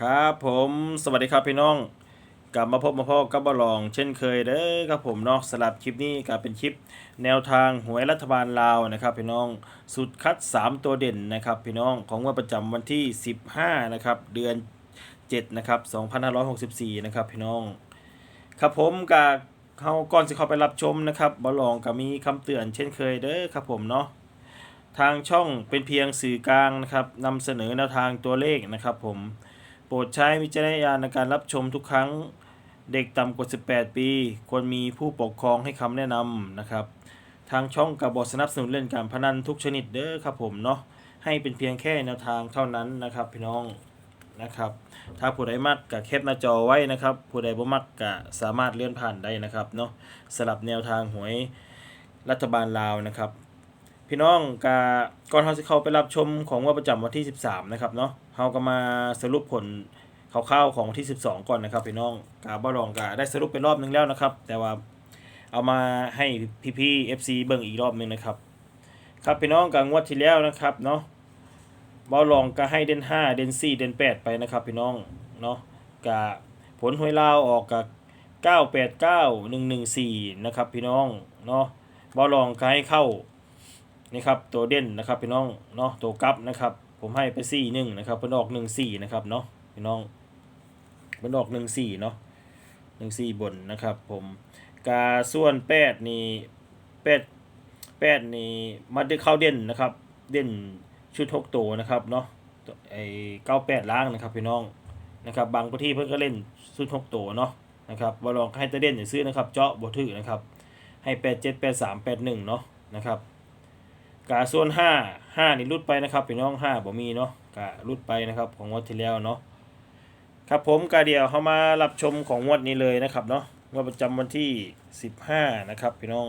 ครับผมสวัสดีครับพี่น้อง กลับมาพบมาพ่อกับบอลอง เช่นเคยเด้อครับผมเนาะสลับคลิปนี้ก็เป็นคลิปแนวทางหวยรัฐบาลลาวนะครับพี่น้องสุดคัด 3 ตัวเด่นนะครับพี่น้องของวันประจำวันที่ 15นะครับเดือน7นะครับ2564นะครับพี่น้อง ครับผมกับเขาก่อนสิเข้าไปรับชมนะครับบอลองก็มีคำเตือนเช่นเคยเด้อครับผมเนาะทางช่องเป็นเพียงสื่อกลางนะครับนำเสนอแนวทางตัวเลขนะครับผม ปรดใช้วิจารณญาณในการรับชมทุกครั้งเด็กต่ำกว่า 18 ปี ควรมีผู้ปกครองให้คำแนะนำนะครับ ทางช่องกับบทสนับสนุนเล่นการพนันทุกชนิดเด้อครับผมเนาะให้เป็นเพียงแค่แนวทางเท่านั้นนะครับพี่น้องนะครับ ถ้าผู้ใดมักก็แคปหน้าจอไว้นะครับ ผู้ใดบ่มักก็สามารถเลื่อนผ่านได้นะครับเนาะสลับแนวทางหวยรัฐบาลลาวนะครับ พี่น้องกาก่อนเราจะเข้าไปรับชมของว่าประจำวันที่ 13 นะครับเนาะเราก็มาสรุปผลคร่าวๆของวันที่ 12 ก่อนนะครับพี่น้องกาบ้ารองกาได้สรุปไปรอบนึงแล้วนะครับ แต่ว่าเอามาให้พี่ๆ FC เบิ่งอีกรอบนึงนะครับ ครับพี่น้องกางวดที่แล้วนะครับเนาะบ้ารองก็ให้เด่น5 เด่น4 เด่น8 ไปนะครับพี่น้องเนาะกาผลหวยลาวออกกับ989 114 นะครับพี่น้องเนาะบ้ารองก็ให้เข้า นี่ครับตัวเด่นนะครับพี่น้องเนาะตัวกับนะครับผมให้ไปสี่หนึ่งนะครับเป็นออกหนึ่งสี่นะครับเนาะพี่น้องเป็นออกหนึ่งสี่เนาะหนึ่งสี่บนนะครับผมกาส่วนแปดนี่แปดแปดนี่มันได้เข้าเด่นนะครับเด่นชุดหกตัวนะครับเนาะไอเก้าแปดล้างนะครับพี่น้องนะครับบางพื้นที่เพิ่นก็เล่นชุดหกตัวเนาะนะครับบอลองให้ตะเด่นอย่าซื้อนะครับเจาะบถือนะครับให้แปดเจ็ดแปดสามแปดหนึ่งเนาะนะครับ กาส่วนห้าห้านี่รุดไปนะครับพี่น้องห้าบ่มีเนาะการุดไปนะครับของงวดที่แล้วเนาะครับผมกาเดียวเข้ามารับชมของงวดนี้เลยนะครับเนาะงวดประจำวันที่สิบห้านะครับพี่น้อง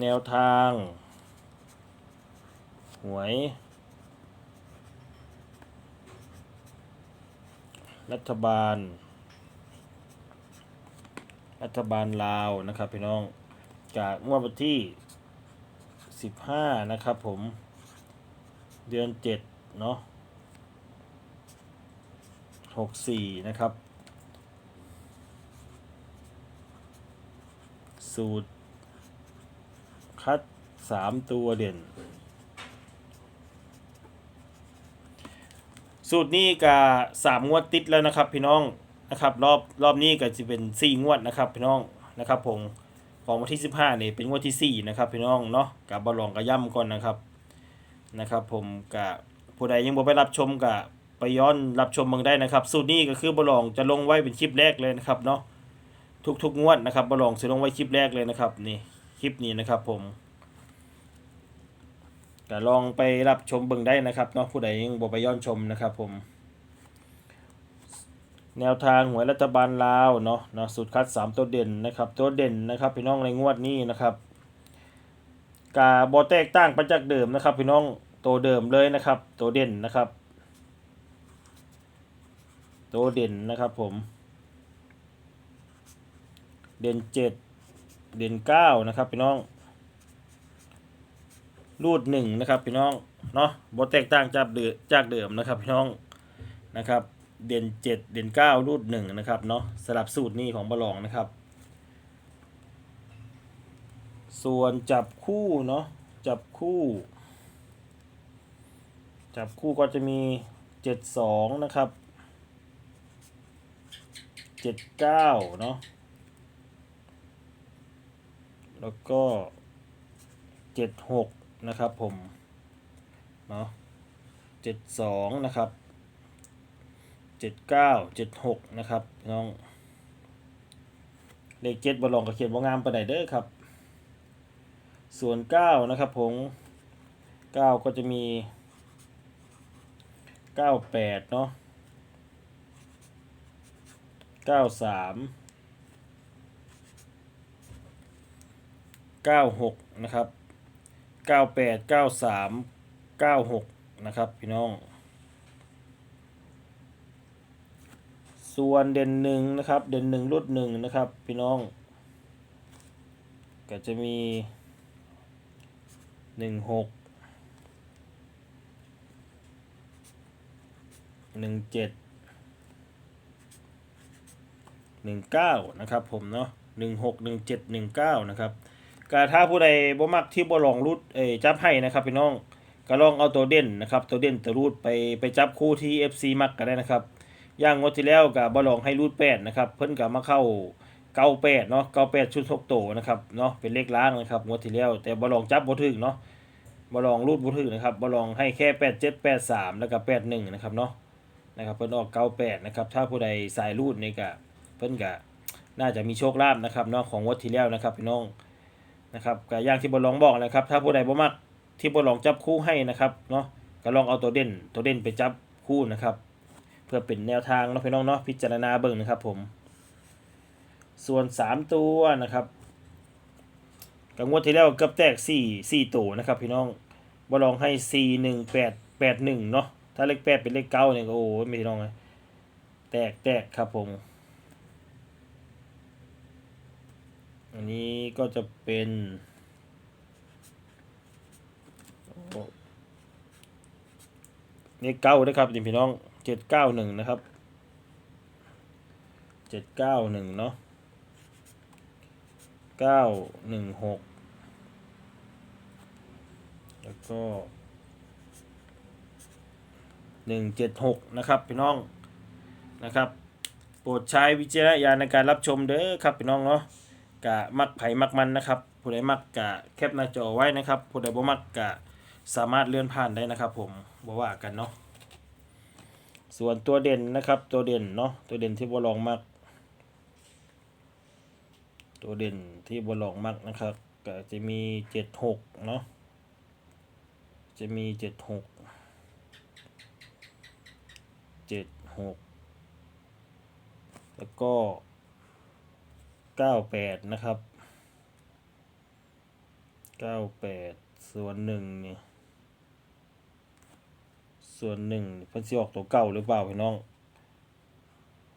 แนวทาง หวย รัฐบาล รัฐบาลลาวนะครับพี่น้องจากงวดวันที่15นะครับผม เดือน7เนาะ64นะครับ สูตร คัด3ตัวเด่น สูตรนี้ก็สามงวดติดแล้วนะครับพี่น้อง นะครับรอบรอบนี้ก็จะเป็นสี่งวดนะครับพี่น้องนะครับผมของวันที่สิบห้านี่ยเป็นงวดที่สี่นะครับพี่น้องเนาะกับบอลลองกับย่ำก่อนนะครับนะครับ ผมกับผู้ใดยังบ่ไปรับชมกับไปย้อนรับชมเมืองได้นะครับ สูตรนี้ก็คือบอลลองจะลงไว้เป็นคลิปแรกเลยนะครับเนาะทุกๆงวดนะครับบอลลองจะลงไว้คลิปแรกเลยนะครับนี่คลิปนี้นะครับผมก็ลองไปรับชมเบิ่งได้นะครับเนาะผู้ใดยังบ่ไปย้อนชมนะครับผม แนวทางหวยรัฐบาลลาวเนาะนะสุดคัด 3 ตัวเด่นนะครับตัวเด่นนะครับพี่น้องในงวดนี้นะครับกาบ่แตกต่างไปจากเดิมนะครับ พี่น้องตัวเดิมเลยนะครับ ตัวเด่นนะครับตัวเด่นนะครับผม เด่นเจ็ดเด่นเก้านะครับพี่น้องรูดหนึ่งนะครับพี่น้องเนาะบ่แตกต่างจากเดิมจากเดิมนะครับพี่น้องนะครับ เด่นเจ็ดเด่นเก้ารูดหนึ่งนะครับเนาะสลับสูตรนี้ของบอลองนะครับ ส่วนจับคู่เนาะจับคู่ จับคู่ก็จะมีเจ็ดสองนะครับเจ็ดเก้าเนาะแล้วก็เจ็ดหกนะครับผมเนาะเจ็ดสองนะครับ เจ็ดเก้าเจ็ดหกนะครับพี่น้อง เลขเจ็ดบอลลองกับเขียนว่างามไปานใดเด้อครับ ส่วนเก้านะครับผมเก้าก็จะมีเก้าแปดเนาะเก้าสามเก้าหกนะครับเก้าแปดเก้าสามเก้าหกนะครับพี่น้อง ส่วนเด่นหนึ่งนะครับ เด่นหนึ่งรุดหนึ่งนะครับ พี่น้อง ก็จะมีหนึ่งหกหนึ่งเจ็ดหนึ่งเก้านะครับผมเนาะหนึ่งหกหนึ่งเจ็ดหนึ่งเก้านะครับกาถ้าผู้ใดบ่มักที่บ่ลองรูดเอจับให้นะครับพี่น้องก็ลองเอาตัวเด่นนะครับ ตัวเด่นตัวรูดไปไปจับคู่ที่ FC มักก็ได้นะครับ อย่างงวดที่แล้วกับบอลองให้รูดแปดนะครับ เพิ่นกับมาเข้าเก้าแปดเนาะเก้าแปดชุดทกโตนะครับเนาะเป็นเลขล้างนะครับงวดที่แล้วแต่บอลองจับบ่ถึงเนาะบอลองรูดบ่ถึงนะครับบอลองให้แค่แปดเจ็ดแปดสามแล้วก็แปดหนึ่งนะครับเนาะนะครับเพิ่นออกเก้าแปดนะครับถ้าผู้ใดสายรูดนี่ก็เพิ่นก็น่าจะมีโชคลาภนะครับเนาะของงวดที่แล้วนะครับพี่น้องนะครับก็อย่างที่บอลองบอกนะครับ ถ้าผู้ใดบ่มักที่บอลองจับคู่ให้นะครับเนาะก็ลองเอาตัวเด่นตัวเด่นไปจับคู่นะครับ เพื่อเป็นแนวทางเนาะพี่น้องเนาะพิจารณาเบิ่งนะครับผม ส่วน 3 ตัวนะครับกังวดที่แล้วเกือบแตก4 4ตัวนะครับพี่น้องบ่ลองให้ 4 1 8 8 1เนาะถ้าเลข8เป็นเลข9เนี่ยก็โอ้ยพี่น้องเลยแตกแตกครับผม อันนี้ก็จะเป็นเลขเก้านะครับพี่น้อง เจ็ดเก้าหนึ่งนะครับเจ็ดเก้าหนึ่งเนาะเก้าหนึ่งหกแล้วก็หนึ่งเจ็ดหกนะครับพี่น้องนะครับโปรดใช้วิจารณญาณในการรับชมเด้อครับพี่น้องเนาะกะมักไผ่มักมันนะครับผู้ใดมักกะแคปหน้าจอไว้นะครับผู้ใดบ่มักกะสามารถเลื่อนผ่านได้นะครับ ผมบ่ว่ากันเนาะ ส่วนตัวเด่นนะครับ ตัวเด่นเนาะตัวเด่นที่บัวลองมัก ตัวเด่นที่บัวลองมักนะครับก็จะมีเจ็ดหกเนาะจะมีเจ็ดหกเจ็ดหกแล้วก็เก้าแปดนะครับเก้าแปดส่วนหนึ่งเนี่ย ส่วนหนึ่งเพิ่นสิออกตัวเก่าหรือเปล่าพี่น้อง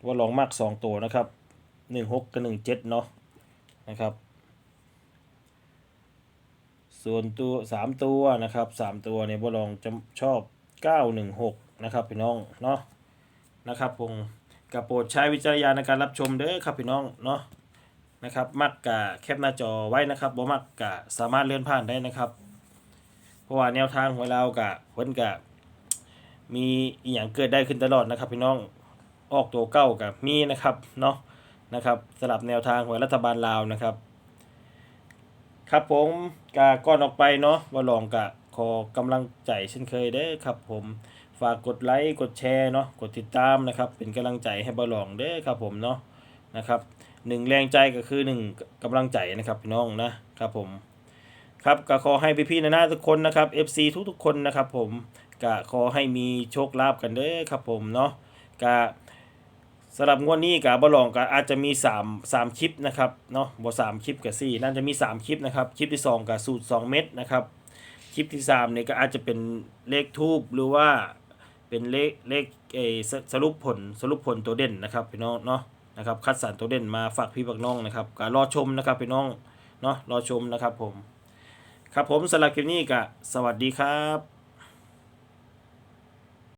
ว่าลองมากสองตัวนะครับหนึ่งหกกับหนึ่งเจ็ดเนาะนะครับ ส่วนตัวสามตัวนะครับสามตัวเนี่ยว่าลองจะชอบเก้าหนึ่งหกนะครับพี่น้องเนาะนะครับผมกับโปรดใช้วิจารณญาณในการรับชมเด้อครับพี่น้องเนาะนะครับมักกะแคปหน้าจอไว้นะครับบ่มักกะสามารถเลื่อนผ่านได้นะครับ เพราะว่าแนวทางของเรากะเพิ่นกะ มีอีหย่างเกิดได้ขึ้นตลอดนะครับ พี่น้องออกตัวเก้ากับมีนะครับเนาะนะครับสลับแนวทางของรัฐบาลลาวนะครับ ครับผมกาก่อนออกไปเนาะว่าลองกะขอกำลังใจเช่นเคยเด้อครับ ผมฝากกดไลค์กดแชร์เนาะกดติดตามนะครับ เป็นกำลังใจให้บอลองเด้อครับ ผมเนาะนะครับหนึ่งแรงใจก็คือหนึ่งกำลังใจนะครับพี่น้องนะครับผมครับก็ขอให้พี่ๆนะนะทุกคนนะครับ FC ทุกๆคนนะครับ ผม ก็ขอให้มีโชคลาภกันเด้อครับผมเนาะก็สำหรับงวดนี้กับบอลองก็อาจจะมี3 3คลิปนะครับเนาะบ่สามคลิปกับ4น่าจะมี 3 คลิปนะครับ คลิปที่ 2กับสูตร 2 เม็ดนะครับ คลิปที่3เนี่ยก็อาจจะเป็นเลขทูบหรือว่าเป็นเลขเลขเอสสรุปผลสรุปผลตัวเด่นนะครับพี่น้องเนาะนะครับคัดสรรตัวเด่นมาฝากพี่ฝากน้องนะครับก็รอชมนะครับพี่น้องเนาะรอชมนะครับผม ครับผมสำหรับคลิปนี้ก็สวัสดีครับ